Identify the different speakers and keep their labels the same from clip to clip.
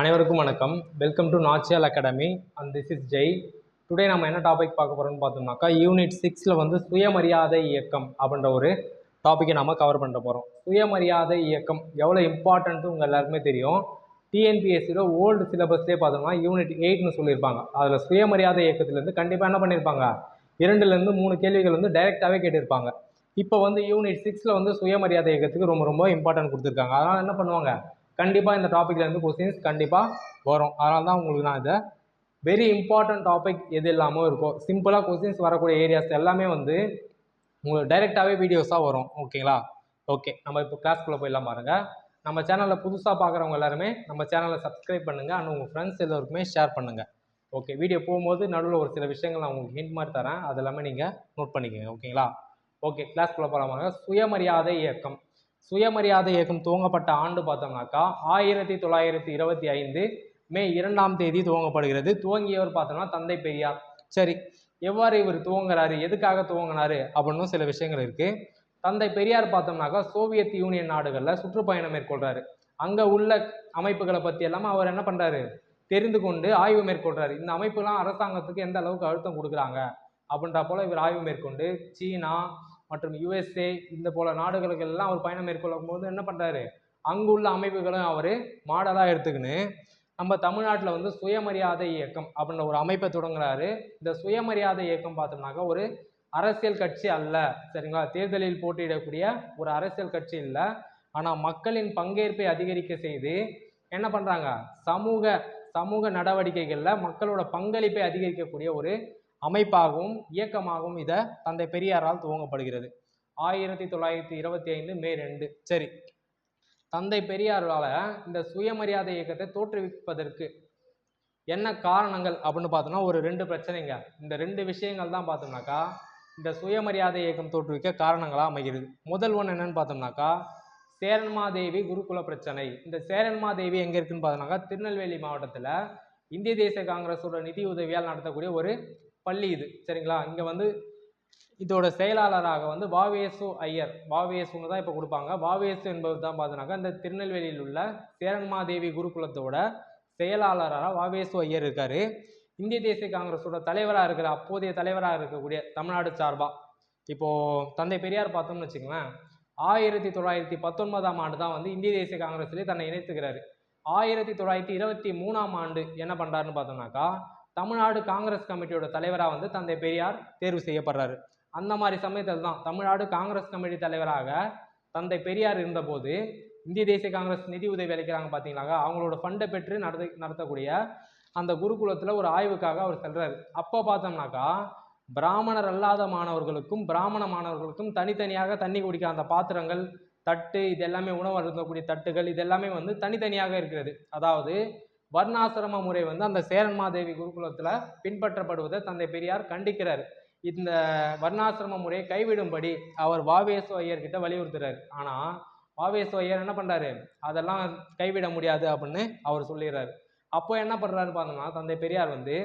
Speaker 1: அனைவருக்கும் வணக்கம். Welcome to Nachiyal academy and this is Jai today நம்ம என்ன டாபிக் பார்க்க போகிறோம்னு பார்த்தோம்னாக்கா யூனிட் சிக்ஸில் வந்து சுயமரியாதை இயக்கம் அப்படின்ற ஒரு டாப்பிக்கை நம்ம கவர் பண்ண போகிறோம் சுயமரியாதை இயக்கம் எவ்வளோ இம்பார்ட்டன்ட்டு உங்கள் எல்லாருக்குமே தெரியும். டிஎன்பிஎஸ்சியில் ஓல்டு சிலபஸ்லேயே பார்த்தோம்னா யூனிட் எயிட்னு சொல்லியிருப்பாங்க. அதில் சுயமரியாதை இயக்கத்துலேருந்து கண்டிப்பாக என்ன பண்ணியிருப்பாங்க? இரண்டுலேருந்து மூணு கேள்விகள் வந்து டைரெக்டாகவே கேட்டிருப்பாங்க. இப்போ வந்து யூனிட் சிக்ஸில் வந்து சுயமரியாதை இயக்கத்துக்கு ரொம்ப ரொம்ப இம்பார்ட்டன்ட் கொடுத்துருக்காங்க. அதனால் என்ன பண்ணுவாங்க? கண்டிப்பாக இந்த டாப்பிக்லேருந்து கொஸ்டின்ஸ் கண்டிப்பாக வரும். அதனால தான் உங்களுக்கு நான் இதை வெரி இம்பார்ட்டன்ட் டாபிக் எது இல்லாமல் இருக்கும் சிம்பிளாக கொஸ்டின்ஸ் வரக்கூடிய ஏரியாஸ் எல்லாமே வந்து உங்களுக்கு டைரெக்டாகவே வீடியோஸாக வரும். ஓகேங்களா ஓகே நம்ம இப்போ கிளாஸ்க்குள்ளே போயிடலாம் பாருங்கள் நம்ம சேனலில் புதுசாக பார்க்குறவங்க எல்லாருமே நம்ம சேனலை சப்ஸ்கிரைப் பண்ணுங்கள் அண்ட் உங்கள் ஃப்ரெண்ட்ஸ் எல்லோருக்குமே ஷேர் பண்ணுங்கள் ஓகே வீடியோ போகும்போது நடுவில் ஒரு சில விஷயங்கள் நான் உங்களுக்கு ஹிண்ட் மாதிரி தரேன். அது எல்லாமே நீங்கள் நோட் பண்ணிக்கோங்க. ஓகேங்களா ஓகே கிளாஸ்க்குள்ளே போகலாமாங்க சுயமரியாதை இயக்கம். சுயமரியாதை இயக்கம் துவங்கப்பட்ட ஆண்டு பார்த்தோம்னாக்கா ஆயிரத்தி தொள்ளாயிரத்தி இருபத்தி ஐந்து மே இரண்டாம் தேதி துவங்கப்படுகிறது. துவங்கியவர் பார்த்தோம்னா தந்தை பெரியார். சரி எவ்வாறு இவர் துவங்குறாரு? எதுக்காக துவங்கினாரு? அப்படின்னு சில விஷயங்கள் இருக்கு. தந்தை பெரியார் பார்த்தோம்னாக்கா சோவியத் யூனியன் நாடுகளில் சுற்றுப்பயணம் மேற்கொள்றாரு. அங்கே உள்ள அமைப்புகளை பற்றி எல்லாமே அவர் என்ன பண்ணுறாரு தெரிந்து கொண்டு ஆய்வு மேற்கொள்றாரு. இந்த அமைப்புலாம் அரசாங்கத்துக்கு எந்த அளவுக்கு அழுத்தம் கொடுக்குறாங்க? அப்படின்ற போல இவர் ஆய்வு மேற்கொண்டு சீனா மற்றும் யுஎஸ்ஏ இந்த போல நாடுகளுக்கு எல்லாம் அவர் பயணம் மேற்கொள்ளும் போது என்ன பண்ணுறாரு அங்குள்ள அமைப்புகளும் அவர் மாடலாக எடுத்துக்கின்னு நம்ம தமிழ்நாட்டில் வந்து சுயமரியாதை இயக்கம் அப்படின்ற ஒரு அமைப்பை தொடங்குறாரு. இந்த சுயமரியாதை இயக்கம் பார்த்தோம்னாக்கா ஒரு அரசியல் கட்சி அல்ல. சரிங்களா? தேர்தலில் போட்டியிடக்கூடிய ஒரு அரசியல் கட்சி இல்லை. ஆனால் மக்களின் பங்கேற்பை அதிகரிக்க செய்து என்ன பண்ணுறாங்க சமூக சமூக நடவடிக்கைகளில் மக்களோட பங்களிப்பை அதிகரிக்கக்கூடிய ஒரு அமைப்பாகவும் இயக்கமாகவும் இதை தந்தை பெரியாரால் துவங்கப்படுகிறது. ஆயிரத்தி தொள்ளாயிரத்தி இருபத்தி ஐந்து மே ரெண்டு. சரி. தந்தை பெரியாரால் இந்த சுயமரியாதை இயக்கத்தை தோற்றுவிப்பதற்கு என்ன காரணங்கள் அப்படின்னு பார்த்தோம்னா ஒரு ரெண்டு பிரச்சனைங்க. இந்த ரெண்டு விஷயங்கள் தான் பார்த்தோம்னாக்கா இந்த சுயமரியாதை இயக்கம் தோற்றுவிக்க காரணங்களாக அமைகிறது. முதல் ஒன்று என்னன்னு பார்த்தோம்னாக்கா சேரன்மாதேவி குருகுல பிரச்சனை. இந்த சேரன்மாதேவி எங்கே இருக்குன்னு பார்த்தோம்னாக்கா திருநெல்வேலி மாவட்டத்தில் இந்திய தேசிய காங்கிரஸோட நிதி உதவியால் நடத்தக்கூடிய ஒரு பள்ளி இது சரிங்களா? இங்கே வந்து இதோட செயலாளராக வந்து வாவேசு ஐயர். வாவேசுன்னு தான் இப்போ கொடுப்பாங்க. வாவேசு என்பவர் தான் பார்த்தோன்னாக்கா இந்த திருநெல்வேலியில் உள்ள சேரன்மாதேவி குருகுலத்தோட செயலாளராக வாவேசு ஐயர் இருக்கார். இந்திய தேசிய காங்கிரஸோட தலைவராக இருக்கிற அப்போதைய தலைவராக இருக்கக்கூடிய தமிழ்நாடு சார்பாக இப்போது தந்தை பெரியார் பார்த்தோம்னு வச்சுக்கோங்களேன் ஆயிரத்தி தொள்ளாயிரத்தி பத்தொன்பதாம் ஆண்டு தான் வந்து இந்திய தேசிய காங்கிரஸ்லேயே தன்னை இணைத்துக்கிறாரு. ஆயிரத்தி தொள்ளாயிரத்தி இருபத்தி மூணாம் ஆண்டு என்ன பண்ணுறாருன்னு பார்த்தோம்னாக்கா தமிழ்நாடு காங்கிரஸ் கமிட்டியோட தலைவராக வந்து தந்தை பெரியார் தேர்வு செய்யப்படுறாரு. அந்த மாதிரி சமயத்தில் தான் தமிழ்நாடு காங்கிரஸ் கமிட்டி தலைவராக தந்தை பெரியார் இருந்தபோது இந்திய தேசிய காங்கிரஸ் நிதி உதவி அளிக்கிறாங்க பார்த்தீங்களாங்க அவங்களோட ஃபண்டை பெற்று நடத்த நடத்தக்கூடிய அந்த குருகுலத்தில் ஒரு ஆய்வுக்காக அவர் செல்றாரு. அப்போ பார்த்தோம்னாக்கா பிராமணர் அல்லாத மாணவர்களுக்கும் பிராமண மாணவர்களுக்கும் தனித்தனியாக தண்ணி குடிக்க அந்த பாத்திரங்கள் தட்டு இது எல்லாமே உணவு அருந்தக்கூடிய தட்டுகள் இது எல்லாமே வந்து தனித்தனியாக இருக்கிறது. அதாவது வர்ணாசிரம முறை வந்து அந்த சேரன்மாதேவி குருகுலத்தில் பின்பற்றப்படுவதை தந்தை பெரியார் கண்டிக்கிறார். இந்த வர்ணாசிரம முறையை கைவிடும்படி அவர் வாவேசு ஐயர்கிட்ட வலியுறுத்துறாரு. ஆனால் வாவேசு ஐயர் என்ன பண்ணுறாரு அதெல்லாம் கைவிட முடியாது அப்படின்னு அவர் சொல்லிடுறாரு. அப்போ என்ன பண்ணுறாரு பார்த்தோம்னா தந்தை பெரியார் வந்து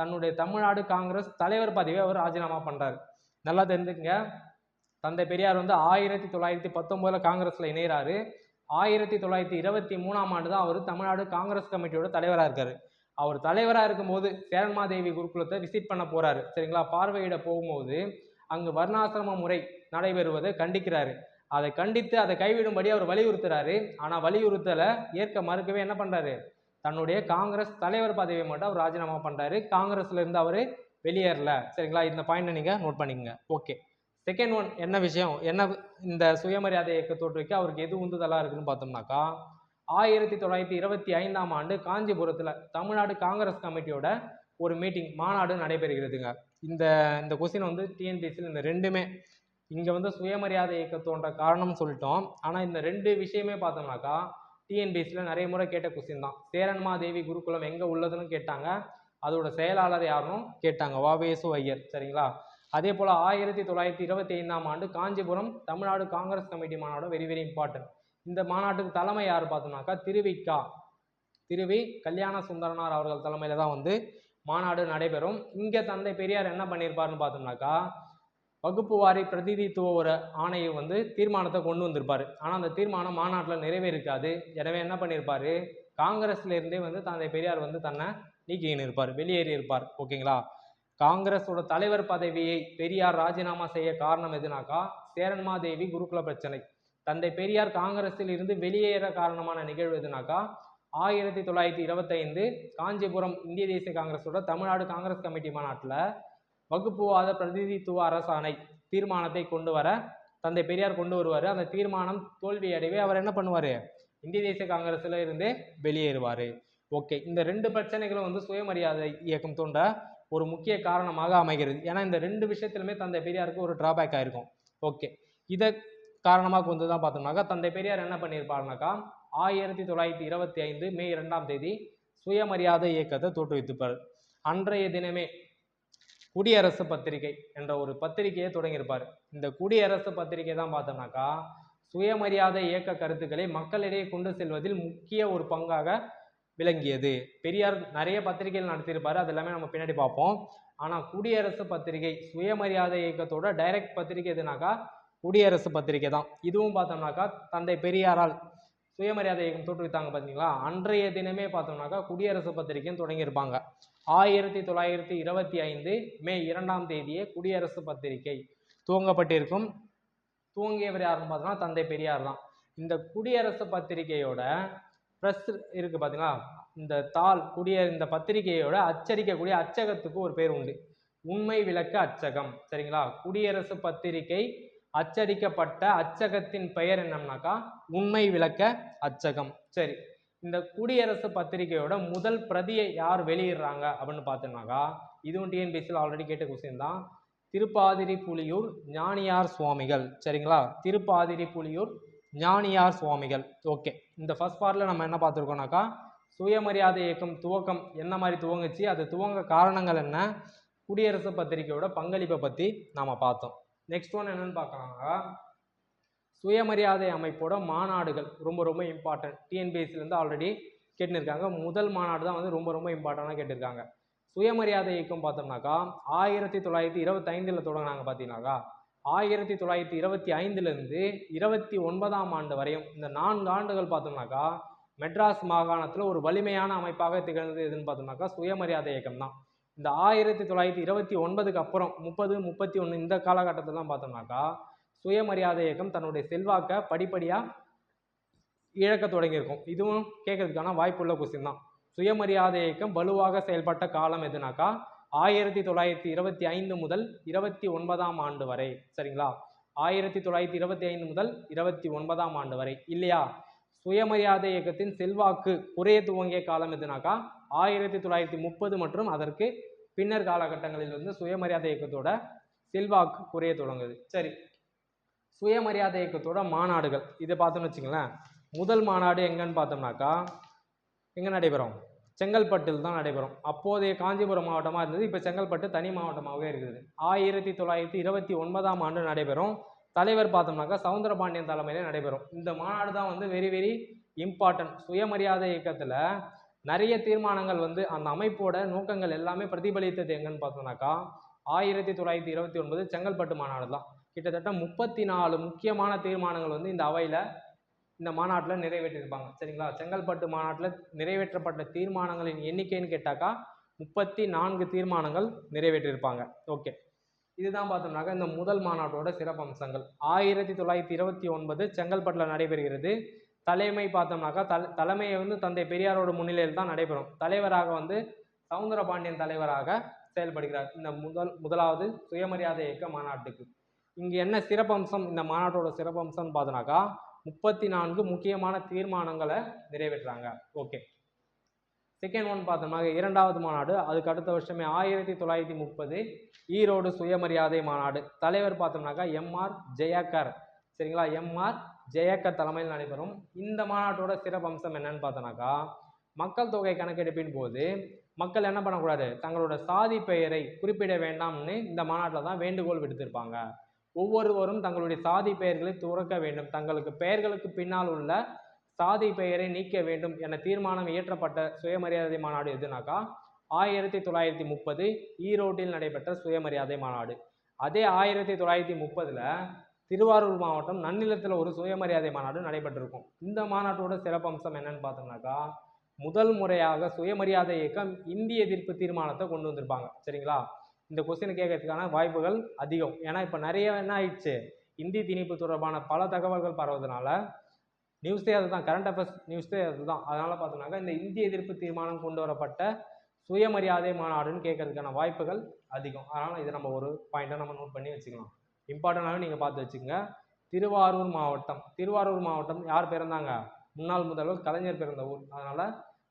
Speaker 1: தன்னுடைய தமிழ்நாடு காங்கிரஸ் தலைவர் பதவியை அவர் ராஜினாமா பண்ணுறாரு நல்லா தெரிஞ்சுக்கங்க. தந்தை பெரியார் வந்து ஆயிரத்தி தொள்ளாயிரத்தி பத்தொம்போதில் காங்கிரஸில் இணைகிறாரு ஆயிரத்தி தொள்ளாயிரத்தி இருபத்தி மூணாம் ஆண்டு தான் அவர் தமிழ்நாடு காங்கிரஸ் கமிட்டியோட தலைவராக இருக்கார். அவர் தலைவராக இருக்கும்போது சேரன்மாதேவி குருகுலத்தை விசிட் பண்ண போகிறாரு சரிங்களா? பார்வையிட போகும்போது அங்கு வர்ணாசிரம முறை நடைபெறுவதை கண்டிக்கிறாரு. அதை கண்டித்து அதை கைவிடும்படி அவர் வலியுறுத்துறாரு. ஆனால் வலியுறுத்தலை ஏற்க மறுக்கவே என்ன பண்ணுறாரு தன்னுடைய காங்கிரஸ் தலைவர் பதவியை மட்டும் அவர் ராஜினாமா பண்ணுறாரு காங்கிரஸ்ல இருந்து அவர் வெளியேறல. சரிங்களா? இந்த பாயிண்ட்டை நீங்கள் நோட் பண்ணிக்கங்க. ஓகே செகண்ட் ஒன் என்ன விஷயம்? என்ன இந்த சுயமரியாதை இயக்க தோற்றுவிக்க அவருக்கு எது உந்துதலாக இருக்குன்னு பார்த்தோம்னாக்கா ஆயிரத்தி தொள்ளாயிரத்தி இருபத்தி ஐந்தாம் ஆண்டு காஞ்சிபுரத்தில் தமிழ்நாடு காங்கிரஸ் கமிட்டியோட ஒரு மீட்டிங் மாநாடு நடைபெறுகிறதுங்க. இந்த இந்த கொஸ்டின் வந்து டிஎன்பிசியில் இந்த ரெண்டுமே. இங்கே வந்து சுயமரியாதை இயக்க தோன்ற காரணம்னு சொல்லிட்டோம். ஆனால் இந்த ரெண்டு விஷயமே பார்த்தோம்னாக்கா டிஎன்பிசியில் நிறைய முறை கேட்ட கொஸ்டின் தான். சேரன்மாதேவி குருகுலம் எங்கே உள்ளதுன்னு கேட்டாங்க. அதோட செயலாளர் யாருன்னு கேட்டாங்க. வாவேசு ஐயர். சரிங்களா? அதே போல் ஆயிரத்தி தொள்ளாயிரத்தி இருபத்தி ஐந்தாம் ஆண்டு காஞ்சிபுரம் தமிழ்நாடு காங்கிரஸ் கமிட்டி மாநாடு வெரி வெரி இம்பார்ட்டன்ட் இந்த மாநாட்டுக்கு தலைமை யார் பார்த்தோம்னாக்கா திருவிக்கா திருவி கல்யாண சுந்தரனார் அவர்கள் தலைமையில் தான் வந்து மாநாடு நடைபெறும். இங்கே தந்தை பெரியார் என்ன பண்ணியிருப்பாருன்னு பார்த்தோம்னாக்கா வகுப்பு வாரி பிரதிநிதித்துவ ஒரு ஆணையை வந்து தீர்மானத்தை கொண்டு வந்திருப்பார். ஆனால் அந்த தீர்மானம் மாநாட்டில் நிறைவேறிருக்காது. எனவே என்ன பண்ணியிருப்பாரு காங்கிரஸ்ல இருந்தே வந்து தந்தை பெரியார் வந்து தன்னை நீக்கின்னு இருப்பார். வெளியேறி இருப்பார் ஓகேங்களா? காங்கிரஸோட தலைவர் பதவியை பெரியார் ராஜினாமா செய்ய காரணம் எதுனாக்கா சேரன்மாதேவி குருகுல பிரச்சனை. தந்தை பெரியார் காங்கிரஸில் இருந்து வெளியேற காரணமான நிகழ்வு எதுனாக்கா ஆயிரத்தி தொள்ளாயிரத்தி இருபத்தைந்து காஞ்சிபுரம் இந்திய தேசிய காங்கிரஸோட தமிழ்நாடு காங்கிரஸ் கமிட்டி மாநாட்டில் வகுப்புவாத பிரதிநிதித்துவ அரசாணை தீர்மானத்தை கொண்டு வர தந்தை பெரியார் கொண்டு வருவார். அந்த தீர்மானம் தோல்வி அடைவே அவர் என்ன பண்ணுவார்? இந்திய தேசிய காங்கிரஸில் இருந்தே வெளியேறுவார். ஓகே இந்த ரெண்டு பிரச்சனைகளும் வந்து சுயமரியாதை இயக்கம் தோன்ற ஒரு முக்கிய காரணமாக அமைகிறது. ஏன்னா இந்த ரெண்டு விஷயத்திலுமே தந்தை பெரியாருக்கு ஒரு டிராபேக் ஆயிருக்கும். ஓகே இதை காரணமாக கொண்டு தான் பார்த்தோம்னாக்கா தந்தை பெரியார் என்ன பண்ணியிருப்பாருனாக்கா ஆயிரத்தி தொள்ளாயிரத்தி இருபத்தி ஐந்து மே இரண்டாம் தேதி சுயமரியாதை இயக்கத்தை தோற்றுவித்துப்பார் அன்றைய தினமே குடியரசு பத்திரிகை என்ற ஒரு பத்திரிகையை தொடங்கியிருப்பார். இந்த குடியரசு பத்திரிகை தான் பார்த்தோம்னாக்கா சுயமரியாதை இயக்க கருத்துக்களை மக்களிடையே கொண்டு செல்வதில் முக்கிய ஒரு பங்காக விளங்கியது. பெரியார் நிறைய பத்திரிகைகள் நடத்தியிருப்பார். அது எல்லாமே நம்ம பின்னாடி பார்ப்போம். ஆனால் குடியரசு பத்திரிகை சுயமரியாதை இயக்கத்தோட டைரக்ட் பத்திரிகை எதுனாக்கா குடியரசு பத்திரிகை தான். இதுவும் பார்த்தோம்னாக்கா தந்தை பெரியாரால் சுயமரியாதை இயக்கம் தோற்றுவித்தாங்க பார்த்தீங்களா? அன்றைய தினமே பார்த்தோம்னாக்கா குடியரசு பத்திரிகையும் தொடங்கியிருப்பாங்க. ஆயிரத்தி தொள்ளாயிரத்தி இருபத்தி ஐந்து மே இரண்டாம் தேதியே குடியரசு பத்திரிகை துவங்கப்பட்டிருக்கும். துவங்கியவர் யாருன்னு பார்த்தோம்னா தந்தை பெரியார் தான். இந்த குடியரசு பத்திரிகையோட ப்ரெஸ் இருக்குது பார்த்தீங்களா இந்த தாள் கூடிய இந்த பத்திரிகையோட அச்சடிக்கக்கூடிய அச்சகத்துக்கு ஒரு பேர் உண்டு. உண்மை விளக்க அச்சகம். சரிங்களா? குடியரசு பத்திரிகை அச்சடிக்கப்பட்ட அச்சகத்தின் பெயர் என்னம்னாக்கா? உண்மை விளக்க அச்சகம். சரி. இந்த குடியரசு பத்திரிகையோட முதல் பிரதியை யார் வெளியிடுறாங்க அப்படின்னு பார்த்தோம்னாக்கா இதுவும் டிஎன்பிசியில் ஆல்ரெடி கேட்ட கொஸ்டின் தான். திருப்பாதிரி புலியூர் ஞானியார் சுவாமிகள். சரிங்களா? திருப்பாதிரி புலியூர் ஞானியார் சுவாமிகள். ஓகே இந்த ஃபர்ஸ்ட் பார்ட்டில் நம்ம என்ன பார்த்துருக்கோம்னாக்கா சுயமரியாதை இயக்கம் துவக்கம் என்ன மாதிரி துவங்குச்சு அது துவங்க காரணங்கள் என்ன குடியரசு பத்திரிகையோட பங்களிப்பை பற்றி நாம் பார்த்தோம். நெக்ஸ்ட் ஒன் என்னன்னு பார்க்கலாங்க சுயமரியாதை அமைப்போட மாநாடுகள் ரொம்ப ரொம்ப இம்பார்ட்டன்ட் டிஎன்பிஎஸ்சிலேருந்து ஆல்ரெடி கேட்டுருக்காங்க. முதல் மாநாடு தான் வந்து ரொம்ப ரொம்ப இம்பார்ட்டண்டாக கேட்டிருக்காங்க. சுயமரியாதை இயக்கம் பார்த்தோம்னாக்கா ஆயிரத்தி தொள்ளாயிரத்தி இருபத்தைந்தில் தொடங்கினாங்க பார்த்தீங்கன்னாக்கா ஆயிரத்தி தொள்ளாயிரத்தி இருபத்தி ஐந்துலேருந்து இருபத்தி ஒன்பதாம் ஆண்டு வரையும் இந்த நான்கு ஆண்டுகள் பார்த்தோம்னாக்கா மெட்ராஸ் மாகாணத்தில் ஒரு வலிமையான அமைப்பாக திகழ்ந்தது எதுன்னு பார்த்தோம்னாக்கா சுயமரியாதை இயக்கம் தான் இந்த ஆயிரத்தி தொள்ளாயிரத்தி இருபத்தி ஒன்பதுக்கு அப்புறம் முப்பது முப்பத்தி ஒன்று இந்த காலகட்டத்திலாம் பார்த்தோம்னாக்கா சுயமரியாதை இயக்கம் தன்னுடைய செல்வாக்கை படிப்படியாக இழக்க தொடங்கியிருக்கும். இதுவும் கேட்கறதுக்கான வாய்ப்புள்ள கொஸ்டின் தான். சுயமரியாதை இயக்கம் வலுவாக செயல்பட்ட காலம் எதுனாக்கா ஆயிரத்தி தொள்ளாயிரத்தி இருபத்தி ஐந்து முதல் இருபத்தி ஒன்பதாம் ஆண்டு வரை சரிங்களா? ஆயிரத்தி தொள்ளாயிரத்தி இருபத்தி ஐந்து முதல் இருபத்தி ஒன்பதாம் ஆண்டு வரை இல்லையா? சுயமரியாதை இயக்கத்தின் செல்வாக்கு குறைய துவங்கிய காலம் எதுனாக்கா? ஆயிரத்தி தொள்ளாயிரத்தி முப்பது மற்றும் அதற்கு பின்னர் காலகட்டங்களில் வந்து சுயமரியாதை இயக்கத்தோட செல்வாக்கு குறைய தொடங்குது. சரி. சுயமரியாதை இயக்கத்தோட மாநாடுகள் இதை பார்த்தோம்னு வச்சுங்களேன் முதல் மாநாடு எங்கன்னு பார்த்தோம்னாக்கா எங்கே நடைபெறும்? செங்கல்பட்டில் தான் நடைபெறும். அப்போதைய காஞ்சிபுரம் மாவட்டமாக இருந்தது இப்போ செங்கல்பட்டு தனி மாவட்டமாகவே இருக்குது. ஆயிரத்தி தொள்ளாயிரத்தி இருபத்தி ஒன்பதாம் ஆண்டு நடைபெறும். தலைவர் பார்த்தோம்னாக்கா சவுந்தரபாண்டியன் தலைமையிலே நடைபெறும். இந்த மாநாடு தான் வந்து வெரி வெரி இம்பார்ட்டன்ட் சுயமரியாதை இயக்கத்தில் நிறைய தீர்மானங்கள் வந்து அந்த அமைப்போட நோக்கங்கள் எல்லாமே பிரதிபலித்தது எங்கன்னு பார்த்தோம்னாக்கா ஆயிரத்தி தொள்ளாயிரத்தி இருபத்தி ஒன்பது செங்கல்பட்டு மாநாடு தான். கிட்டத்தட்ட முப்பத்தி நாலு முக்கியமான தீர்மானங்கள் வந்து இந்த அவையில் இந்த மாநாட்டில் நிறைவேற்றியிருப்பாங்க. சரிங்களா? செங்கல்பட்டு மாநாட்டில் நிறைவேற்றப்பட்ட தீர்மானங்களின் எண்ணிக்கைன்னு கேட்டாக்கா முப்பத்தி நான்கு தீர்மானங்கள் நிறைவேற்றியிருப்பாங்க. ஓகே. இதுதான் பார்த்தோம்னாக்கா இந்த முதல் மாநாட்டோட சிறப்பம்சங்கள். ஆயிரத்தி தொள்ளாயிரத்தி இருபத்தி ஒன்பது செங்கல்பட்டில் நடைபெறுகிறது. தலைமை பார்த்தோம்னாக்கா தல தலைமையை வந்து தந்தை பெரியாரோட முன்னிலையில் தான் நடைபெறும். தலைவராக வந்து சவுந்தரபாண்டியன் தலைவராக செயல்படுகிறார். இந்த முதல் முதலாவது சுயமரியாதை இயக்க மாநாட்டுக்கு. இங்கே என்ன சிறப்பம்சம்? இந்த மாநாட்டோட சிறப்பம்சம்னு பார்த்தோம்னாக்கா முப்பத்தி நான்கு முக்கியமான தீர்மானங்களை நிறைவேற்றுறாங்க. ஓகே செகண்ட் ஒன் பார்த்தோம்னா இரண்டாவது மாநாடு அதுக்கு அடுத்த வருஷமே ஆயிரத்தி தொள்ளாயிரத்தி முப்பது ஈரோடு சுயமரியாதை மாநாடு. தலைவர் பார்த்தோம்னாக்கா எம்ஆர் ஜெயக்கர். சரிங்களா? எம்ஆர் ஜெயக்கர் தலைமையில் நடைபெறும். இந்த மாநாட்டோட சிறப்பம்சம் என்னன்னு பார்த்தோம்னாக்கா மக்கள் தொகை கணக்கெடுப்பின் போது மக்கள் என்ன பண்ணக்கூடாது? தங்களோட சாதி பெயரை குறிப்பிட வேண்டாம்னு இந்த மாநாட்டில் தான் வேண்டுகோள் விடுத்திருப்பாங்க. ஒவ்வொருவரும் தங்களுடைய சாதி பெயர்களை துறக்க வேண்டும். தங்களுக்கு பெயர்களுக்கு பின்னால் உள்ள சாதி பெயரை நீக்க வேண்டும் என தீர்மானம் இயற்றப்பட்ட சுயமரியாதை மாநாடு எதுனாக்கா? ஆயிரத்தி தொள்ளாயிரத்தி முப்பது ஈரோட்டில் நடைபெற்ற சுயமரியாதை மாநாடு. அதே ஆயிரத்தி தொள்ளாயிரத்தி முப்பதில் திருவாரூர் மாவட்டம் நன்னிலத்தில் ஒரு சுயமரியாதை மாநாடு நடைபெற்றிருக்கும். இந்த மாநாட்டோட சிறப்பம்சம் என்னன்னு பார்த்தோம்னாக்கா முதல் முறையாக சுயமரியாதை இயக்கம் இந்திய எதிர்ப்பு தீர்மானத்தை கொண்டு வந்திருப்பாங்க. சரிங்களா? இந்த கொஸ்டின் கேட்கறதுக்கான வாய்ப்புகள் அதிகம். ஏன்னா இப்போ நிறைய என்ன ஆயிடுச்சு? இந்தி திணிப்பு தொடர்பான பல தகவல்கள் பரவுறதுனால நியூஸே அதுதான். கரண்ட் அஃபேர்ஸ் நியூஸே அதுதான். அதனால் பார்த்தோம்னாக்கா இந்த இந்திய எதிர்ப்பு தீர்மானம் கொண்டு வரப்பட்ட சுயமரியாதை மாநாடுன்னு கேட்கறதுக்கான வாய்ப்புகள் அதிகம். அதனால் இதை நம்ம ஒரு பாயிண்ட்டாக நம்ம நோட் பண்ணி வச்சுக்கலாம். இம்பார்ட்டண்டாகவே நீங்கள் பார்த்து வச்சுக்கோங்க. திருவாரூர் மாவட்டம். திருவாரூர் மாவட்டம் யார் பிறந்தாங்க? முன்னாள் முதல்வர் கலைஞர் பிறந்த ஊர். அதனால்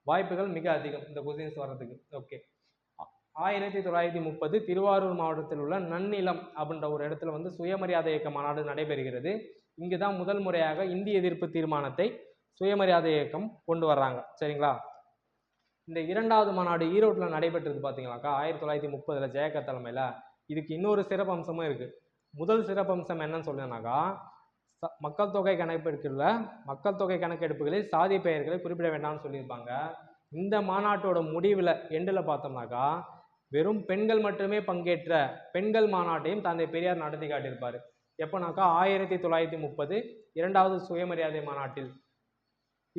Speaker 1: வாய்ப்புகள் மிக அதிகம் இந்த கொஸ்டின்ஸ் வர்றதுக்கு. ஓகே ஆயிரத்தி தொள்ளாயிரத்தி முப்பது திருவாரூர் மாவட்டத்தில் உள்ள நன்னிலம் அப்படின்ற ஒரு இடத்துல வந்து சுயமரியாதை இயக்க மாநாடு நடைபெறுகிறது. இங்கு தான் முதல் முறையாக இந்திய எதிர்ப்பு தீர்மானத்தை சுயமரியாதை இயக்கம் கொண்டு வர்றாங்க. சரிங்களா? இந்த இரண்டாவது மாநாடு ஈரோட்டில் நடைபெற்றது பார்த்தீங்களாக்கா? ஆயிரத்தி தொள்ளாயிரத்தி முப்பதில் ஜெயக்க தலைமையில். இதுக்கு இன்னொரு சிறப்பம்சமும் இருக்குது முதல் சிறப்பம்சம் என்னன்னு சொல்லுனாக்கா ச- மக்கள் தொகை கணக்கெடுப்பில் மக்கள் தொகை கணக்கெடுப்புகளில் சாதி பெயர்களை குறிப்பிட வேண்டாம்னு சொல்லியிருப்பாங்க. இந்த மாநாட்டோட முடிவில் எண்டில் பார்த்தோம்னாக்கா வெறும் பெண்கள் மட்டுமே பங்கேற்ற பெண்கள் மாநாட்டையும் தந்தை பெரியார் நடத்தி காட்டியிருப்பார். எப்போனாக்கா ஆயிரத்தி தொள்ளாயிரத்தி முப்பது இரண்டாவது சுயமரியாதை மாநாட்டில்.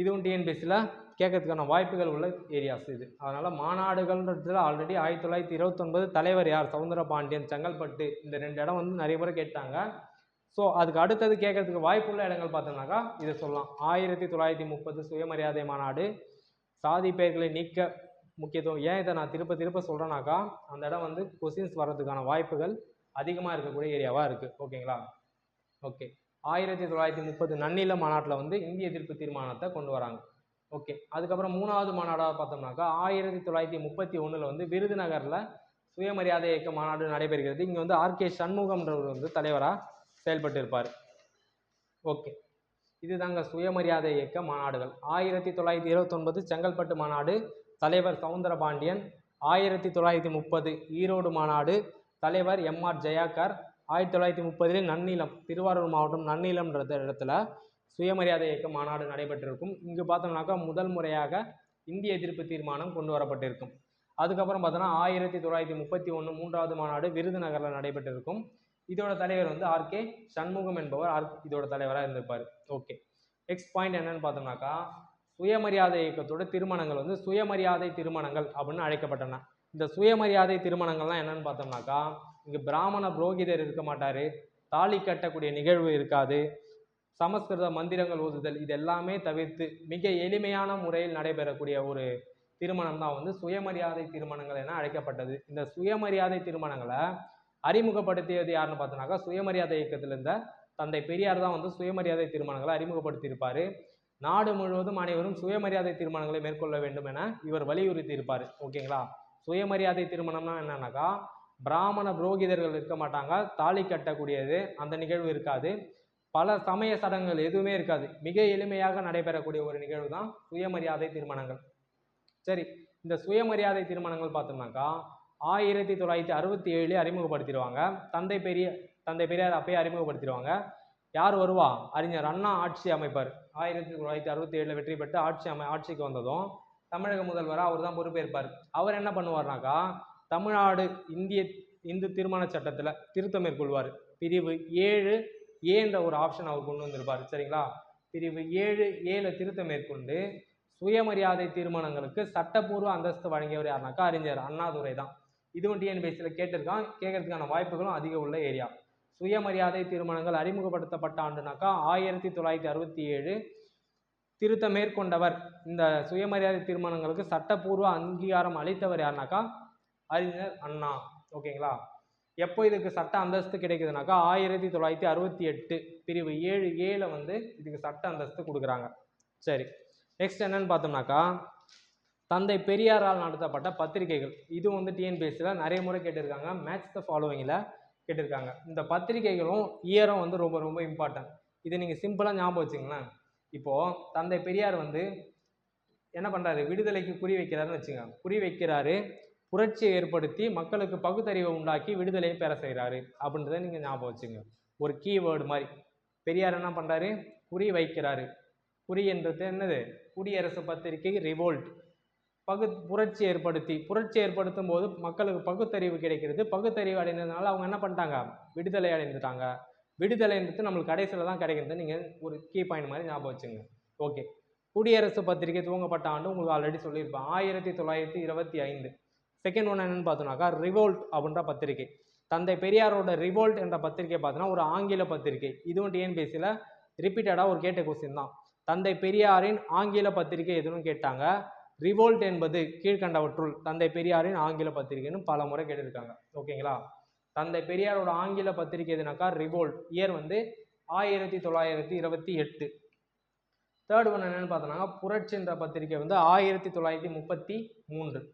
Speaker 1: இதுவும் டிஎன்பிஎஸ்சியில் கேட்கறதுக்கான வாய்ப்புகள் உள்ள ஏரியாஸ் இது. அதனால் மாநாடுகள்ன்றதுல ஆல்ரெடி ஆயிரத்தி தொள்ளாயிரத்தி இருபத்தொன்பது தலைவர் யார்? சவுந்தர பாண்டியன் செங்கல்பட்டு இந்த ரெண்டு இடம் வந்து நிறைய முறை கேட்டாங்க. ஸோ அதுக்கு அடுத்தது கேட்கறதுக்கு வாய்ப்புள்ள இடங்கள் பார்த்தோம்னாக்கா இதை சொல்லலாம். ஆயிரத்தி தொள்ளாயிரத்தி முப்பது சுயமரியாதை மாநாடு. சாதி பெயர்களை நீக்க முக்கியத்துவம். ஏன் இதை நான் திருப்ப திருப்ப சொல்கிறேனாக்கா அந்த இடம் வந்து கொஸ்டின்ஸ் வர்றதுக்கான வாய்ப்புகள் அதிகமாக இருக்கக்கூடிய ஏரியாவாக இருக்குது ஓகேங்களா? ஓகே. ஆயிரத்தி தொள்ளாயிரத்தி முப்பது நன்னில மாநாட்டில் வந்து இந்திய எதிர்ப்பு தீர்மானத்தை கொண்டு வராங்க. ஓகே. அதுக்கப்புறம் மூணாவது மாநாடாக பார்த்தோம்னாக்கா ஆயிரத்தி தொள்ளாயிரத்தி முப்பத்தி ஒன்றில் வந்து விருதுநகரில் சுயமரியாதை இயக்க மாநாடு நடைபெறுகிறது. இங்கே வந்து ஆர்கே சண்முகம்ன்றவர் வந்து தலைவராக செயல்பட்டு இருப்பார் ஓகே. இதுதாங்க சுயமரியாதை இயக்க மாநாடுகள். ஆயிரத்தி தொள்ளாயிரத்தி இருபத்தொன்பது செங்கல்பட்டு மாநாடு தலைவர் சவுந்தரபாண்டியன் ஆயிரத்தி தொள்ளாயிரத்தி முப்பது ஈரோடு மாநாடு தலைவர் எம்ஆர் ஜெயாக்கர் ஆயிரத்தி தொள்ளாயிரத்தி முப்பதில் நன்னிலம் திருவாரூர் மாவட்டம் நன்னிலம்ன்ற இடத்துல சுயமரியாதை இயக்க மாநாடு நடைபெற்றிருக்கும். இங்கு பார்த்தோம்னாக்கா முதல் முறையாக இந்திய எதிர்ப்பு தீர்மானம் கொண்டு வரப்பட்டிருக்கும். அதுக்கப்புறம் பார்த்தோன்னா ஆயிரத்தி தொள்ளாயிரத்தி முப்பத்தி ஒன்று மூன்றாவது மாநாடு விருதுநகரில் நடைபெற்றிருக்கும். இதோட தலைவர் வந்து ஆர்கே சண்முகம் என்பவர் ஆர் இதோட தலைவராக இருந்திருப்பார். ஓகே. நெக்ஸ்ட் பாயிண்ட் என்னன்னு பார்த்தோம்னாக்கா சுயமரியாதை இயக்கத்தோட திருமணங்கள் வந்து சுயமரியாதை திருமணங்கள் அப்படின்னு அழைக்கப்பட்டன. இந்த சுயமரியாதை திருமணங்கள்லாம் என்னன்னு பார்த்தோம்னாக்கா இங்கே பிராமண புரோகிதர் இருக்க மாட்டார் தாலி கட்டக்கூடிய நிகழ்வு இருக்காது சமஸ்கிருத மந்திரங்கள் ஓதுதல் இது எல்லாமே தவிர்த்து மிக எளிமையான முறையில் நடைபெறக்கூடிய ஒரு திருமணம் தான் வந்து சுயமரியாதை திருமணங்கள் என அழைக்கப்பட்டது. இந்த சுயமரியாதை திருமணங்களை அறிமுகப்படுத்தியது யாருன்னு பார்த்தோம்னாக்கா சுயமரியாதை இயக்கத்தில் இருந்த தந்தை பெரியார் தான் வந்து சுயமரியாதை திருமணங்களை அறிமுகப்படுத்தியிருப்பார். நாடு முழுவதும் அனைவரும் சுயமரியாதை திருமணங்களை மேற்கொள்ள வேண்டும் என இவர் வலியுறுத்தி இருப்பார் ஓகேங்களா? சுயமரியாதை திருமணம்னா என்னன்னாக்கா பிராமண புரோகிதர்கள் இருக்க மாட்டாங்க தாலி கட்டக்கூடியது அந்த நிகழ்வு இருக்காது. பல சமய சடங்குகள் எதுவுமே இருக்காது. மிக எளிமையாக நடைபெறக்கூடிய ஒரு நிகழ்வு தான் சுயமரியாதை திருமணங்கள் சரி இந்த சுயமரியாதை திருமணங்கள் பார்த்தோம்னாக்கா ஆயிரத்தி தொள்ளாயிரத்தி அறுபத்தி ஏழு அறிமுகப்படுத்திடுவாங்க. தந்தை பெரிய தந்தை பெரியார் அப்பயே அறிமுகப்படுத்திடுவாங்க. யார் வருவா? அறிஞர் அண்ணா ஆட்சி அமைப்பார். ஆயிரத்தி தொள்ளாயிரத்தி அறுபத்தி ஏழில் வெற்றி பெற்று ஆட்சி அமை ஆட்சிக்கு வந்ததும் தமிழக முதல்வராக அவர் தான் பொறுப்பேற்பார். அவர் என்ன பண்ணுவார்னாக்கா தமிழ்நாடு இந்திய இந்து திருமண சட்டத்தில் திருத்தம் மேற்கொள்வார். பிரிவு ஏழு ஏன்ற ஒரு ஆப்ஷன் அவர் கொண்டு வந்திருப்பார். சரிங்களா? பிரிவு ஏழு ஏழு திருத்தம் மேற்கொண்டு சுயமரியாதை தீர்மானங்களுக்கு சட்டப்பூர்வ அந்தஸ்து வழங்கியவர் யாருனாக்கா அறிஞர் அண்ணாதுரை தான் இதுவும் டிஎன்பிஎஸ்சியில் கேட்டிருக்கான். கேட்கறதுக்கான வாய்ப்புகளும் அதிகம் உள்ள ஏரியா. சுயமரியாதை திருமணங்கள் அறிமுகப்படுத்தப்பட்ட ஆண்டுனாக்கா ஆயிரத்தி தொள்ளாயிரத்தி அறுபத்தி ஏழு திருத்த மேற்கொண்டவர். இந்த சுயமரியாதை திருமணங்களுக்கு சட்டப்பூர்வ அங்கீகாரம் அளித்தவர் யாருனாக்கா? அறிஞர் அண்ணா. ஓகேங்களா? எப்போ இதுக்கு சட்ட அந்தஸ்து கிடைக்குதுனாக்கா? ஆயிரத்தி தொள்ளாயிரத்தி அறுபத்தி எட்டு பிரிவு ஏழு ஏழு வந்து இதுக்கு சட்ட அந்தஸ்து கொடுக்குறாங்க. சரி. நெக்ஸ்ட் என்னன்னு பார்த்தோம்னாக்கா தந்தை பெரியாரால் நடத்தப்பட்ட பத்திரிகைகள். இது வந்து டிஎன்பிஎஸ்சியில் நிறைய முறை கேட்டிருக்காங்க. மேட்ச் த ஃபாலோவிங்கில் கேட்டிருக்காங்க. இந்த பத்திரிகைகளும் இயரும் வந்து ரொம்ப ரொம்ப இம்பார்ட்டன்ட் இதை நீங்கள் சிம்பிளாக ஞாபகம் வச்சுங்களேன். இப்போது தந்தை பெரியார் வந்து என்ன பண்ணுறாரு விடுதலைக்கு குறி வைக்கிறாருன்னு வச்சுங்க குறி வைக்கிறாரு புரட்சியை ஏற்படுத்தி மக்களுக்கு பகுத்தறிவை உண்டாக்கி விடுதலையை பெற செய்கிறாரு அப்படின்றத நீங்கள் ஞாபகம் வச்சுங்க. ஒரு கீவேர்டு மாதிரி. பெரியார் என்ன பண்ணுறாரு குறி வைக்கிறாரு. குறி என்றது என்னது? குடியரசு பத்திரிகை ரிவோல்ட் பகு புரட்சி ஏற்படுத்தி புரட்சி ஏற்படுத்தும் போது மக்களுக்கு பகுத்தறிவு கிடைக்கிறது. பகுத்தறிவு அடைந்ததுனால அவங்க என்ன பண்ணிட்டாங்க? விடுதலை அடைந்துட்டாங்க. விடுதலைன்றது நம்மளுக்கு கடைசியில் தான் கிடைக்கிறது. நீங்கள் ஒரு கீ பாயிண்ட் மாதிரி ஞாபகம் வச்சுங்க ஓகே குடியரசு பத்திரிகை துவங்கப்பட்ட ஆண்டு உங்களுக்கு ஆல்ரெடி சொல்லியிருப்பேன். ஆயிரத்தி தொள்ளாயிரத்தி இருபத்தி ஐந்து. செகண்ட் ஒன் என்னென்னு பார்த்தோம்னாக்கா ரிவோல்ட் அப்படின்ற பத்திரிகை. தந்தை பெரியாரோட ரிவோல்ட் என்ற பத்திரிகை பார்த்தோன்னா ஒரு ஆங்கில பத்திரிகை. இதுவும் டிஎன்பிஎஸ்சியில் ரிப்பீட்டடாக ஒரு கேட்ட கொஸ்டின் தான். தந்தை பெரியாரின் ஆங்கில பத்திரிகை எதுன்னு கேட்டாங்க? ரிவோல்ட் என்பது கீழ்கண்டவற்றுள் தந்தை பெரியாரின் ஆங்கில பத்திரிகைன்னு பல முறை கேட்டிருக்காங்க. ஓகேங்களா? தந்தை பெரியாரோட ஆங்கில பத்திரிகை எதுனாக்கா? ரிவோல்ட் இயர் வந்து ஆயிரத்தி தொள்ளாயிரத்தி இருபத்தி எட்டு. தேர்ட் ஒன் என்னென்னு பார்த்தோன்னா புரட்சி புரட்சின்ற பத்திரிகை வந்து ஆயிரத்தி தொள்ளாயிரத்தி முப்பத்தி மூன்று.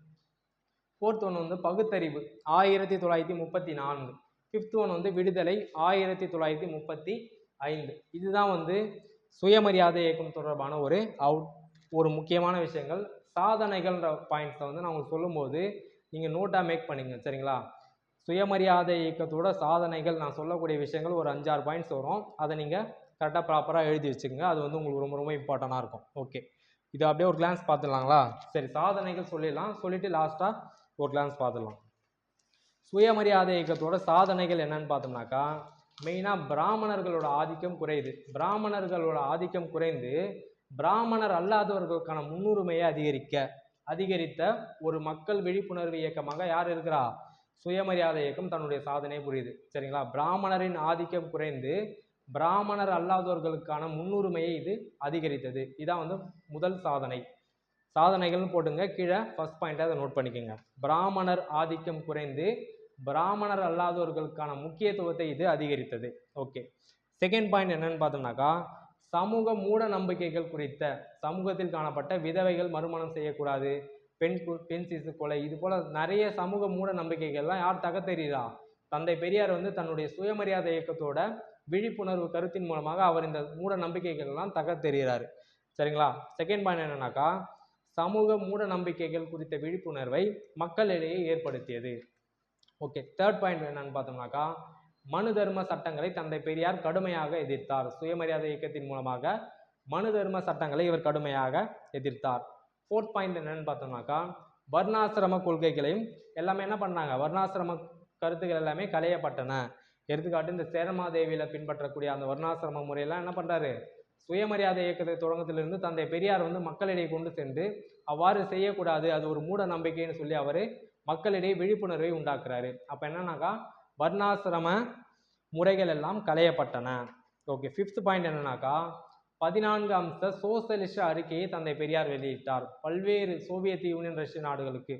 Speaker 1: ஃபோர்த் ஒன் வந்து பகுத்தறிவு ஆயிரத்தி தொள்ளாயிரத்தி முப்பத்தி நான்கு. ஃபிஃப்த் ஒன் வந்து விடுதலை ஆயிரத்தி தொள்ளாயிரத்தி முப்பத்தி ஐந்து. இதுதான் வந்து சுயமரியாதை இயக்கம் தொடர்பான ஒரு அவுட் ஒரு முக்கியமான விஷயங்கள். சாதனைகள்ன்ற பாயிண்ட்ஸை வந்து நான் உங்களுக்கு சொல்லும்போது நீங்கள் நோட்டாக மேக் பண்ணிங்க சரிங்களா? சுயமரியாதை இயக்கத்தோட சாதனைகள் நான் சொல்லக்கூடிய விஷயங்கள் ஒரு அஞ்சாறு பாயிண்ட்ஸ் வரும். அதை நீங்கள் கரெக்டாக ப்ராப்பராக எழுதி வச்சுக்கோங்க. அது வந்து உங்களுக்கு ரொம்ப ரொம்ப இம்பார்ட்டண்ட்டாக இருக்கும். ஓகே இது அப்படியே ஒரு கிளான்ஸ் பார்த்துடலாங்களா? சரி சாதனைகள் சொல்லிடலாம். சொல்லிவிட்டு லாஸ்ட்டாக ஒரு கிளான்ஸ் பார்த்துடலாம். சுயமரியாதை இயக்கத்தோட சாதனைகள் என்னன்னு பார்த்தோம்னாக்கா மெயினாக பிராமணர்களோட ஆதிக்கம் குறையுது. பிராமணர்களோட ஆதிக்கம் குறைந்து பிராமணர் அல்லாதவர்களுக்கான முன்னுரிமையை அதிகரிக்க அதிகரித்த ஒரு மக்கள் விழிப்புணர்வு இயக்கமாக யார் இருக்கிறா? சுயமரியாதை இயக்கம் தன்னுடைய சாதனை புரியுது. சரிங்களா? பிராமணரின் ஆதிக்கம் குறைந்து பிராமணர் அல்லாதவர்களுக்கான முன்னுரிமையை இது அதிகரித்தது. இதான் வந்து முதல் சாதனை. சாதனைகள்னு போட்டுங்க கீழே ஃபர்ஸ்ட் பாயிண்ட்டை அதை நோட் பண்ணிக்கோங்க. பிராமணர் ஆதிக்கம் குறைந்து பிராமணர் அல்லாதவர்களுக்கான முக்கியத்துவத்தை இது அதிகரித்தது. ஓகே செகண்ட் பாயிண்ட் என்னன்னு பார்த்தோம்னாக்கா சமூக மூட நம்பிக்கைகள் குறித்த சமூகத்தில் காணப்பட்ட விதவைகள் மறுமணம் செய்யக்கூடாது. பெண் பெண் சிசு கொலை இது போல நிறைய சமூக மூட நம்பிக்கைகள்லாம் யார் தகத்தெறிகிறா தந்தை பெரியார் வந்து தன்னுடைய சுயமரியாதை இயக்கத்தோட விழிப்புணர்வு கருத்தின் மூலமாக அவர் இந்த மூட நம்பிக்கைகள்லாம் தகத்தெறிகிறாரு. சரிங்களா? செகண்ட் பாயிண்ட் என்னன்னாக்கா சமூக மூட நம்பிக்கைகள் குறித்த விழிப்புணர்வை மக்களிடையே ஏற்படுத்தியது. ஓகே தேர்ட் பாயிண்ட் என்னன்னு பார்த்தோம்னாக்கா மனு தர்ம சட்டங்களை தந்தை பெரியார் கடுமையாக எதிர்த்தார். சுயமரியாதை இயக்கத்தின் மூலமாக மனு தர்ம சட்டங்களை இவர் கடுமையாக எதிர்த்தார். ஃபோர்த் பாயிண்ட் என்னன்னு பார்த்தோம்னாக்கா வர்ணாசிரம கொள்கைகளையும் எல்லாமே என்ன பண்ணாங்க? வர்ணாசிரம கருத்துக்கள் எல்லாமே களையப்பட்டன. எடுத்துக்காட்டு இந்த சேரமாதேவியில் பின்பற்றக்கூடிய அந்த வர்ணாசிரம முறையெல்லாம் என்ன பண்ணுறாரு சுயமரியாதை இயக்கத்தை தொடங்கத்திலிருந்து தந்தை பெரியார் வந்து மக்களிடையே கொண்டு சென்று அவ்வாறு செய்யக்கூடாது அது ஒரு மூட நம்பிக்கைன்னு சொல்லி அவர் மக்களிடையே விழிப்புணர்வை உண்டாக்குறாரு. அப்போ என்னன்னாக்கா வர்ணாசிரம முறைகள் எல்லாம் களையப்பட்டன. ஓகே ஃபிஃப்த் பாயிண்ட் என்னன்னாக்கா பதினான்கு அம்ச சோசலிச அறிக்கையை தந்தை பெரியார் வெளியிட்டார். பல்வேறு சோவியத் யூனியன் ரஷ்ய நாடுகளுக்கு.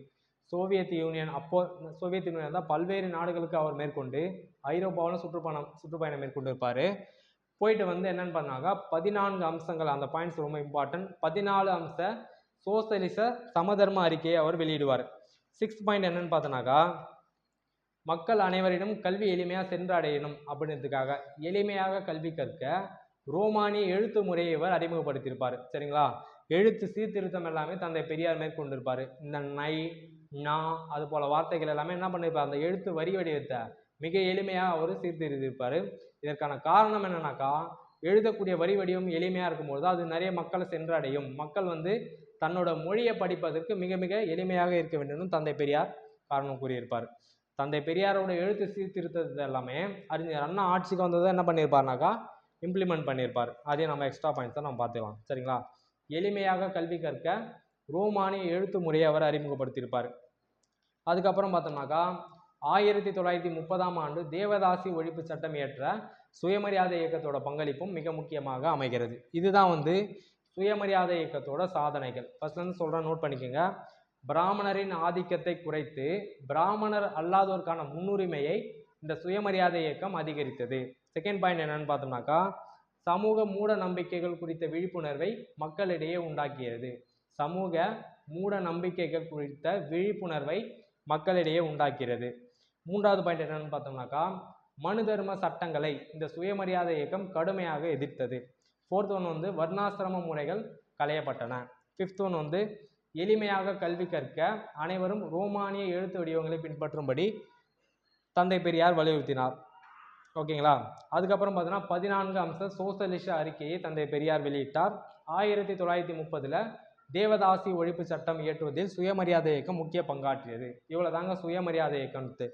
Speaker 1: சோவியத் யூனியன் அப்போ சோவியத் யூனியன் தான் பல்வேறு நாடுகளுக்கு அவர் மேற்கொண்டு ஐரோப்பாவில் சுற்றுப்பயணம் சுற்றுப்பயணம் மேற்கொண்டு இருப்பார். போயிட்டு வந்து என்னென்னு பண்ணாங்க பதினான்கு அம்சங்கள் அந்த பாயிண்ட்ஸ் ரொம்ப இம்பார்ட்டன்ட் பதினாலு அம்ச சோசலிச சமதர்ம அறிக்கையை அவர் வெளியிடுவார். சிக்ஸ்த் பாயிண்ட் என்னன்னு பார்த்தோன்னாக்கா மக்கள் அனைவரிடம் கல்வி எளிமையாக சென்றடையணும் அப்படின்றதுக்காக எளிமையாக கல்வி கற்க ரோமானிய எழுத்து முறையை இவர் அறிமுகப்படுத்தியிருப்பார். சரிங்களா? எழுத்து சீர்திருத்தம் எல்லாமே தந்தை பெரியார் மேற்கொண்டிருப்பார். இந்த நை நா அது போல வார்த்தைகள் எல்லாமே என்ன பண்ணியிருப்பார் அந்த எழுத்து வரி வடிவத்தை மிக எளிமையாக அவர் சீர்திருத்திருப்பார். இதற்கான காரணம் என்னன்னாக்கா எழுதக்கூடிய வரி வடிவம் எளிமையாக இருக்கும்போது அது நிறைய மக்களை சென்றடையும். மக்கள் வந்து தன்னோட மொழியை படிப்பதற்கு மிக மிக எளிமையாக இருக்க வேண்டும் தந்தை பெரியார் காரணம் கூறியிருப்பார். தந்தை பெரியாரோட எழுத்து சீர்திருத்தத்தை எல்லாமே அறிஞர் அண்ணா ஆட்சிக்கு வந்ததை என்ன பண்ணியிருப்பார்னாக்கா இம்ப்ளிமெண்ட் பண்ணியிருப்பார் அதையும் நம்ம எக்ஸ்ட்ரா பாயிண்ட்ஸை நம்ம பார்த்துக்கலாம். சரிங்களா? எளிமையாக கல்வி கற்க ரோமானிய எழுத்து முறையை அவர் அறிமுகப்படுத்தியிருப்பார். அதுக்கப்புறம் பார்த்தோம்னாக்கா ஆயிரத்தி தொள்ளாயிரத்தி முப்பதாம் ஆண்டு தேவதாசி ஒழிப்பு சட்டம் ஏற்ற சுயமரியாதை இயக்கத்தோட பங்களிப்பும் மிக முக்கியமாக அமைகிறது. இதுதான் வந்து சுயமரியாதை இயக்கத்தோட சாதனைகள். ஃபர்ஸ்ட் வந்து சொல்கிறேன் நோட் பண்ணிக்கோங்க. பிராமணரின் ஆதிக்கத்தை குறைத்து பிராமணர் அல்லாதோருக்கான முன்னுரிமையை இந்த சுயமரியாதை இயக்கம் அதிகரித்தது. செகண்ட் பாயிண்ட் என்னன்னு பார்த்தோம்னாக்கா சமூக மூட நம்பிக்கைகள் குறித்த விழிப்புணர்வை மக்களிடையே உண்டாக்கியது. சமூக மூட நம்பிக்கைகள் குறித்த விழிப்புணர்வை மக்களிடையே உண்டாக்கிறது மூன்றாவது பாயிண்ட் என்னன்னு பார்த்தோம்னாக்கா மனு தர்ம சட்டங்களை இந்த சுயமரியாதை இயக்கம் கடுமையாக எதிர்த்தது. ஃபோர்த் ஒன் வந்து வர்ணாசிரம முறைகள் களையப்பட்டன. ஃபிஃப்த் ஒன் வந்து எளிமையாக கல்வி கற்க அனைவரும் ரோமானிய எழுத்து வடிவங்களை பின்பற்றும்படி தந்தை பெரியார் வலியுறுத்தினார். ஓகேங்களா? அதுக்கப்புறம் பார்த்தீங்கன்னா பதினான்கு அம்ச சோசலிச அறிக்கையை தந்தை பெரியார் வெளியிட்டார். ஆயிரத்தி தொள்ளாயிரத்தி முப்பதில் தேவதாசி ஒழிப்பு சட்டம் இயற்றுவதில் சுயமரியாதை இயக்கம் முக்கிய பங்காற்றியது. இவ்வளோ தாங்க சுயமரியாதை இயக்கம்ட்டு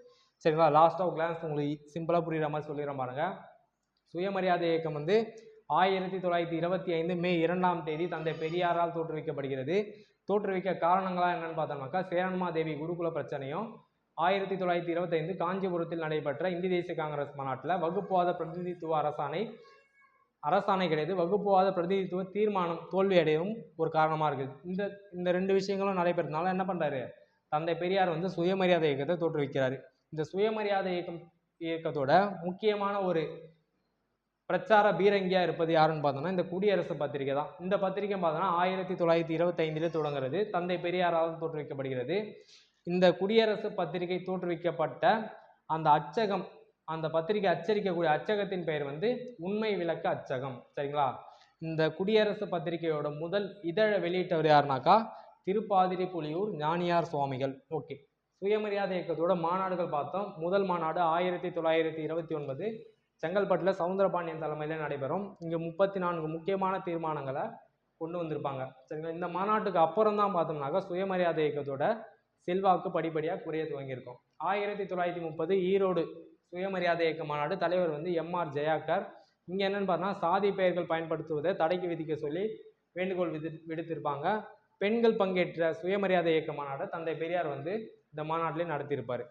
Speaker 1: சரிங்களா? லாஸ்ட்டாக கிளான்ஸ் உங்களுக்கு சிம்பிளாக புரிகிற மாதிரி சொல்லிடுறேன் பாருங்க. சுயமரியாதை இயக்கம் வந்து ஆயிரத்தி தொள்ளாயிரத்தி இருபத்தி ஐந்து மே இரண்டாம் தேதி தந்தை பெரியாரால் தோற்றுவிக்கப்படுகிறது. தோற்றுவிக்க காரணங்களாக என்னென்னு பார்த்தோம்னாக்கா சேரன்மாதேவி குருகுல பிரச்சனையும் ஆயிரத்தி தொள்ளாயிரத்தி இருபத்தைந்து காஞ்சிபுரத்தில் நடைபெற்ற இந்திய தேசிய காங்கிரஸ் மாநாட்டில் வகுப்புவாத பிரதிநிதித்துவ அரசாணை அரசாணை கிடையாது. வகுப்புவாத பிரதிநிதித்துவ தீர்மானம் தோல்வியடையவும் ஒரு காரணமாக இருக்குது இந்த இந்த ரெண்டு விஷயங்களும் நடைபெறதுனால என்ன பண்ணுறாரு தந்தை பெரியார் வந்து சுயமரியாதை இயக்கத்தை தோற்றுவிக்கிறார். இந்த சுயமரியாதை இயக்கம் இயக்கத்தோட முக்கியமான ஒரு பிரச்சார பீரங்கியா இருப்பது யாருன்னு பார்த்தோம்னா இந்த குடியரசு பத்திரிகை தான். இந்த பத்திரிகை பார்த்தோன்னா ஆயிரத்தி தொள்ளாயிரத்தி இருபத்தைந்திலே தொடங்குறது. தந்தை பெரியாரால் தோற்றுவிக்கப்படுகிறது. இந்த குடியரசு பத்திரிகை தோற்றுவிக்கப்பட்ட அந்த அச்சகம் அந்த பத்திரிகை அச்சரிக்கக்கூடிய அச்சகத்தின் பெயர் வந்து உண்மை விளக்க அச்சகம். சரிங்களா? இந்த குடியரசு பத்திரிகையோட முதல் இதழை வெளியிட்டவர் யாருனாக்கா? திருப்பாதிரி புலியூர் ஞானியார் சுவாமிகள். ஓகே. சுயமரியாதை இயக்கத்தோட மாநாடுகள் பார்த்தோம். முதல் மாநாடு ஆயிரத்தி தொள்ளாயிரத்தி இருபத்தி ஒன்பது செங்கல்பட்டில் சவுந்தரபாண்டியன் தலைமையில் நடைபெறும். இங்கே முப்பத்தி நான்கு முக்கியமான தீர்மானங்களை கொண்டு வந்திருப்பாங்க. சரிங்களா? இந்த மாநாட்டுக்கு அப்புறம் தான் பார்த்தோம்னாக்கா சுயமரியாதை இயக்கத்தோட செல்வாக்கு படிப்படியாக குறைய துவங்கியிருக்கும். ஆயிரத்தி தொள்ளாயிரத்தி முப்பது ஈரோடு சுயமரியாதை இயக்க மாநாடு தலைவர் வந்து எம்ஆர் ஜெயாக்கர் இங்கே என்னென்னு பார்த்தா சாதி பெயர்கள் பயன்படுத்துவதை தடைக்கு விதிக்க சொல்லி வேண்டுகோள் விதி விடுத்திருப்பாங்க. பெண்கள் பங்கேற்ற சுயமரியாதை இயக்க மாநாடை தந்தை பெரியார் வந்து இந்த மாநாட்டிலே நடத்தியிருப்பார்.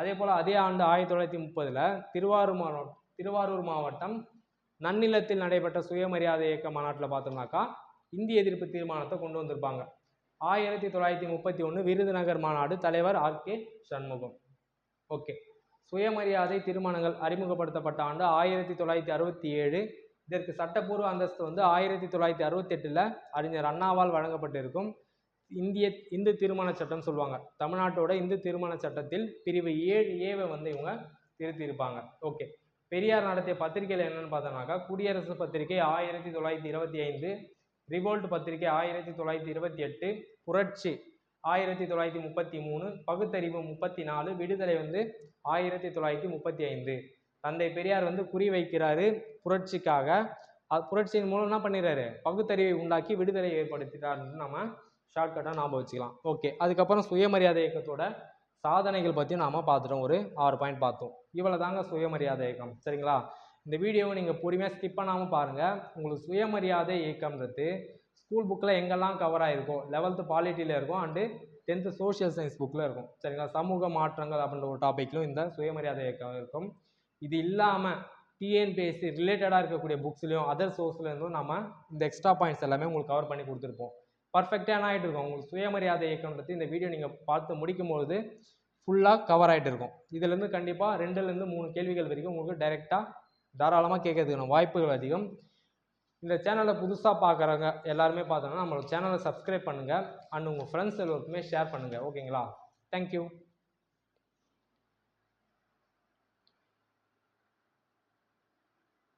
Speaker 1: அதே போல் அதே ஆண்டு ஆயிரத்தி தொள்ளாயிரத்தி முப்பதில் திருவாரூர் மாவட்டம் திருவாரூர் மாவட்டம் நன்னிலத்தில் நடைபெற்ற சுயமரியாதை இயக்க மாநாட்டில் பார்த்தோம்னாக்கா இந்திய எதிர்ப்பு தீர்மானத்தை கொண்டு வந்திருப்பாங்க. ஆயிரத்தி தொள்ளாயிரத்தி முப்பத்தி ஒன்று விருதுநகர் மாநாடு தலைவர் ஆர். கே. சண்முகம். ஓகே. சுயமரியாதை திருமணங்கள் அறிமுகப்படுத்தப்பட்ட ஆண்டு ஆயிரத்தி தொள்ளாயிரத்தி அறுபத்தி ஏழு. இதற்கு சட்டப்பூர்வ அந்தஸ்து வந்து ஆயிரத்தி தொள்ளாயிரத்தி அறுபத்தெட்டில் அறிஞர் அண்ணாவால் வழங்கப்பட்டிருக்கும். இந்திய இந்து திருமண சட்டம் சொல்லுவாங்க. தமிழ்நாட்டோட இந்து திருமண சட்டத்தில் பிரிவு ஏழு ஏவை வந்து இவங்க திருத்தியிருப்பாங்க. ஓகே. பெரியார் நடத்திய பத்திரிகையில் என்னன்னு பார்த்தோம்னாக்கா குடியரசு பத்திரிகை ஆயிரத்தி தொள்ளாயிரத்தி இருபத்தி ஐந்து ரிவோல்ட் பத்திரிகை ஆயிரத்தி தொள்ளாயிரத்தி இருபத்தி எட்டு புரட்சி ஆயிரத்தி தொள்ளாயிரத்தி முப்பத்தி மூணு பகுத்தறிவு முப்பத்தி நாலு விடுதலை வந்து ஆயிரத்தி தொள்ளாயிரத்தி முப்பத்தி ஐந்து. தந்தை பெரியார் வந்து குறி வைக்கிறாரு புரட்சிக்காக. அது புரட்சியின் மூலம் என்ன பண்ணிடுறாரு? பகுத்தறிவை உண்டாக்கி விடுதலை ஏற்படுத்திட்டார்னு நம்ம ஷார்ட்கட்டாக ஞாபகம் வச்சுக்கலாம். ஓகே அதுக்கப்புறம் சுயமரியாதை இயக்கத்தோட சாதனைகள் பற்றியும் நாம் பார்த்துட்டோம். ஒரு ஆறு பாயிண்ட் பார்த்தோம். இவ்வளோ தாங்க சுயமரியாதை இயக்கம். சரிங்களா? இந்த வீடியோவை நீங்கள் பொறுமையாக ஸ்கிப் பண்ணாமல் பாருங்கள் உங்களுக்கு சுயமரியாதை இயக்கம்ன்றது ஸ்கூல் புக்கில் எங்கெல்லாம் கவர் ஆகிருக்கும் லெவல்த்து பாலிட்டியில் இருக்கும் அண்டு டென்த்து சோஷியல் சயின்ஸ் புக்கில் இருக்கும். சரிங்களா? சமூக மாற்றங்கள் அப்படின்ற ஒரு டாப்பிக்லும் இந்த சுயமரியாதை இயக்கம் இருக்கும். இது இல்லாமல் டிஎன்பிஎஸ்சி ரிலேட்டடாக இருக்கக்கூடிய புக்ஸ்லையும் அதர் சோர்ஸ்லேருந்தும் நம்ம இந்த எக்ஸ்ட்ரா பாயிண்ட்ஸ் எல்லாமே உங்களுக்கு கவர் பண்ணி கொடுத்துருப்போம். பர்ஃபெக்டாக என்ன ஆகிட்டு இருக்கும். உங்களுக்கு சுயமரியாதை இயக்கம்ன்றது இந்த வீடியோ நீங்கள் பார்த்து முடிக்கும்பொழுது ஃபுல்லாக கவர் ஆகிட்டு இருக்கும். இதுலேருந்து கண்டிப்பாக ரெண்டுலேருந்து மூணு கேள்விகள் வரைக்கும் உங்களுக்கு டைரெக்டாக தாராளமாக கேட்கறதுக்கான வாய்ப்புகள் அதிகம். இந்த சேனலை புதுசாக பார்க்குறவங்க எல்லாருமே பார்த்தோன்னா நம்மளோட சேனலை சப்ஸ்கிரைப் பண்ணுங்கள் அண்ட் உங்கள் ஃப்ரெண்ட்ஸ் எல்லோருக்குமே ஷேர் பண்ணுங்கள் ஓகேங்களா தேங்க்யூ